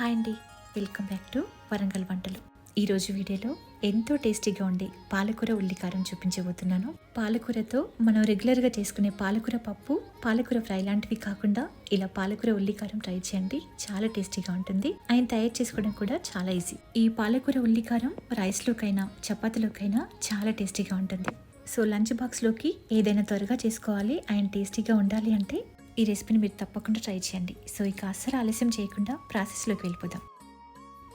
Hi అండి. Welcome back to Warangal వంటలు. ఈరోజు వీడియోలో ఎంతో టేస్టీగా ఉండే పాలకూర ఉల్లికారం చూపించబోతున్నాను. పాలకూరతో మనం రెగ్యులర్గా చేసుకునే పాలకూర పప్పు పాలకూర ఫ్రై లాంటివి కాకుండా ఇలా పాలకూర ఉల్లికారం ట్రై చేయండి. చాలా టేస్టీగా ఉంటుంది. ఆయన తయారు చేసుకోవడం కూడా చాలా ఈజీ. ఈ పాలకూర ఉల్లికారం రైస్లోకైనా చపాతీలోకైనా చాలా టేస్టీగా ఉంటుంది. సో లంచ్ బాక్స్లోకి ఏదైనా త్వరగా చేసుకోవాలి అండ్ టేస్టీగా ఉండాలి అంటే ఈ రెసిపీని మీరు తప్పకుండా ట్రై చేయండి. సో ఇక అస్సలు ఆలస్యం చేయకుండా ప్రాసెస్లోకి వెళ్ళిపోదాం.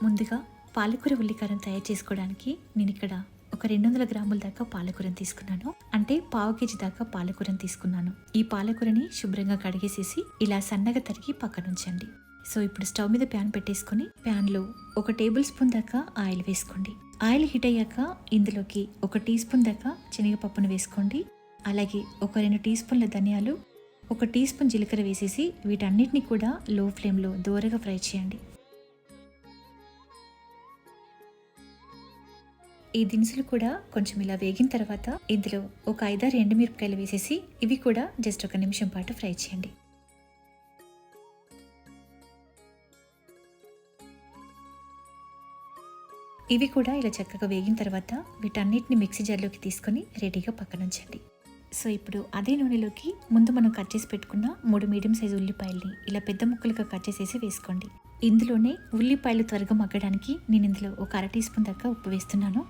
ముందుగా పాలకూర ఉల్లికారం తయారు చేసుకోవడానికి నేను ఇక్కడ ఒక రెండు వందల గ్రాముల దాకా పాలకూరని తీసుకున్నాను. అంటే పావు కేజీ దాకా పాలకూరని తీసుకున్నాను. ఈ పాలకూరని శుభ్రంగా కడిగేసేసి ఇలా సన్నగా తరిగి పక్కన ఉంచండి. సో ఇప్పుడు స్టవ్ మీద ప్యాన్ పెట్టేసుకొని ప్యాన్లో ఒక టేబుల్ స్పూన్ దాకా ఆయిల్ వేసుకోండి. ఆయిల్ హీట్ అయ్యాక ఇందులోకి ఒక టీ స్పూన్ దాకా శనగపప్పును వేసుకోండి. అలాగే ఒక రెండు టీ స్పూన్ల ధనియాలు ఒక టీ స్పూన్ జీలకర్ర వేసేసి వీటన్నిటిని కూడా లో ఫ్లేమ్లో దోరగా ఫ్రై చేయండి. ఈ దినుసులు కూడా కొంచెం ఇలా వేగిన తర్వాత ఇందులో ఒక ఐదారు ఎండుమిరపకాయలు వేసేసి ఇవి కూడా జస్ట్ ఒక నిమిషం పాటు ఫ్రై చేయండి. ఇవి కూడా ఇలా చక్కగా వేగిన తర్వాత వీటన్నిటిని మిక్సీ జార్లోకి తీసుకొని రెడీగా పక్కన ఉంచండి సో ఇప్పుడు అదే నూనెలోకి ముందు మనం కట్ చేసి పెట్టుకున్న మూడు మీడియం సైజు ఉల్లిపాయల్ని ఇలా పెద్ద ముక్కలుగా కట్ చేసేసి వేసుకోండి. ఇందులోనే ఉల్లిపాయలు త్వరగా మగ్గడానికి నేను ఇందులో ఒక అర టీ స్పూన్ దాకా ఉప్పు వేస్తున్నాను.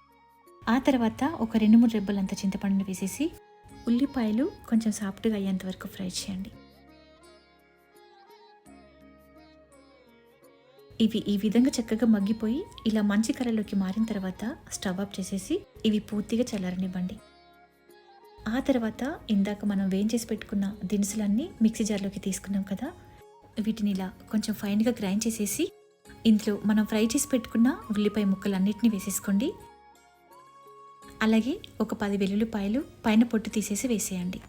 ఆ తర్వాత ఒక రెండు మూడు రెబ్బలంత చింతపండుని వేసేసి ఉల్లిపాయలు కొంచెం సాఫ్ట్గా అయ్యేంత వరకు ఫ్రై చేయండి. ఇవి ఈ విధంగా చక్కగా మగ్గిపోయి ఇలా మంచి కర్రలోకి మారిన తర్వాత స్టవ్ ఆఫ్ చేసేసి ఇవి పూర్తిగా చల్లారనివ్వండి. ఆ తర్వాత ఇందాక మనం వేయించేసి పెట్టుకున్న దినుసులన్నీ మిక్సీ జార్లోకి తీసుకున్నాం కదా వీటిని ఇలా కొంచెం ఫైన్గా గ్రైండ్ చేసేసి ఇందులో మనం ఫ్రై చేసి పెట్టుకున్న ఉల్లిపాయ ముక్కలన్నిటిని వేసేసుకోండి. అలాగే ఒక పది వెల్లుల్లిపాయలు పైన పొట్టు తీసేసి వేసేయండి.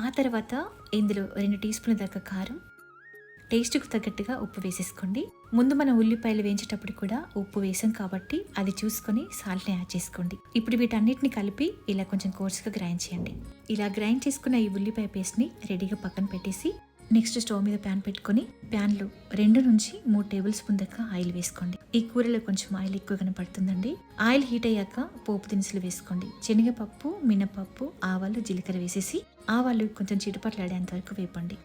ఆ తర్వాత ఇందులో రెండు టీ స్పూన్ల దాకా కారం టేస్ట్కు తగ్గట్టుగా ఉప్పు వేసేసుకోండి. ముందు మనం ఉల్లిపాయలు వేయించేటప్పుడు కూడా ఉప్పు వేసాం కాబట్టి అది చూసుకొని సాల్ట్ని యాడ్ చేసుకోండి. ఇప్పుడు వీటన్నిటిని కలిపి ఇలా కొంచెం కోర్సుగా గ్రైండ్ చేయండి. ఇలా గ్రైండ్ చేసుకున్న ఈ ఉల్లిపాయ పేస్ట్ని రెడీగా పక్కన పెట్టేసి నెక్స్ట్ స్టవ్ మీద ప్యాన్ పెట్టుకొని ప్యాన్లో రెండు నుంచి మూడు టేబుల్ స్పూన్ దాకా ఆయిల్ వేసుకోండి. ఈ కూరలో కొంచెం ఆయిల్ ఎక్కువ పడుతుందండి ఆయిల్ హీట్ అయ్యాక పోపు దినుసులు వేసుకోండి. శనగపప్పు మినపప్పు ఆవాలు జీలకర్ర వేసేసి ఆవాలు కొంచెం చిటుపట్లాడేంత వరకు వేపండి.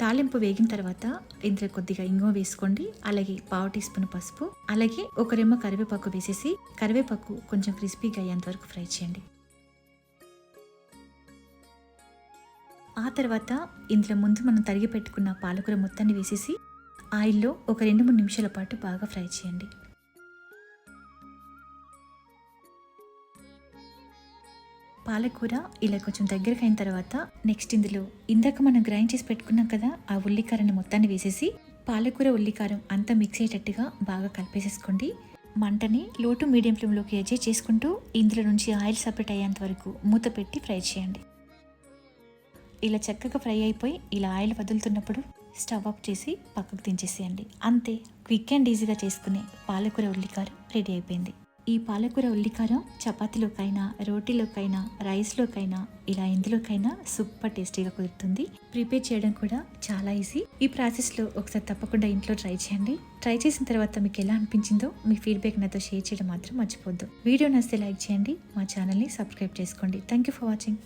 తాలింపు వేగిన తర్వాత ఇందులో కొద్దిగా ఇంగువ వేసుకోండి. అలాగే పావు టీ స్పూన్ పసుపు. అలాగే ఒక రెమ్మ కరివేపాకు వేసేసి కరివేపాకు కొంచెం క్రిస్పీగా అయ్యేంత వరకు ఫ్రై చేయండి. ఆ తర్వాత ఇందులో ముందు మనం తరిగి పెట్టుకున్న పాలకూర మొత్తాన్ని వేసేసి ఆయిల్లో ఒక రెండు మూడు నిమిషాల పాటు బాగా ఫ్రై చేయండి. పాలకూర ఇలా కొంచెం దగ్గరకు అయిన తర్వాత నెక్స్ట్ ఇందులో ఇందాక మనం గ్రైండ్ చేసి పెట్టుకున్నాం కదా ఆ ఉల్లికారాన్ని మొత్తాన్ని వేసేసి పాలకూర ఉల్లికారం అంతా మిక్స్ అయ్యేటట్టుగా బాగా కలిపేసేసుకోండి. మంటని లో టు మీడియం ఫ్లేమ్లోకి అడ్జస్ట్ చేసుకుంటూ ఇందులో నుంచి ఆయిల్ సపరేట్ అయ్యేంత వరకు మూత పెట్టి ఫ్రై చేయండి. ఇలా చక్కగా ఫ్రై అయిపోయి ఇలా ఆయిల్ వదులుతున్నప్పుడు స్టవ్ ఆఫ్ చేసి పక్కకు దించేసేయండి. అంతే క్విక్ అండ్ ఈజీగా చేసుకునే పాలకూర ఉల్లికారం రెడీ అయిపోయింది. ఈ పాలకూర ఉల్లికారం చపాతీలోకైనా రోటీలోకైనా రైస్లోకైనా ఇలా ఎందులోకైనా సూపర్ టేస్టీగా కుదురుతుంది. ప్రిపేర్ చేయడం కూడా చాలా ఈజీ. ఈ ప్రాసెస్లో ఒకసారి తప్పకుండా ఇంట్లో ట్రై చేయండి. ట్రై చేసిన తర్వాత మీకు ఎలా అనిపించిందో మీ ఫీడ్బ్యాక్ నాతో షేర్ చేయడం మాత్రం మర్చిపోద్దు వీడియో నచ్చితే లైక్ చేయండి. మా ఛానల్ని సబ్స్క్రైబ్ చేసుకోండి. Thank you for watching.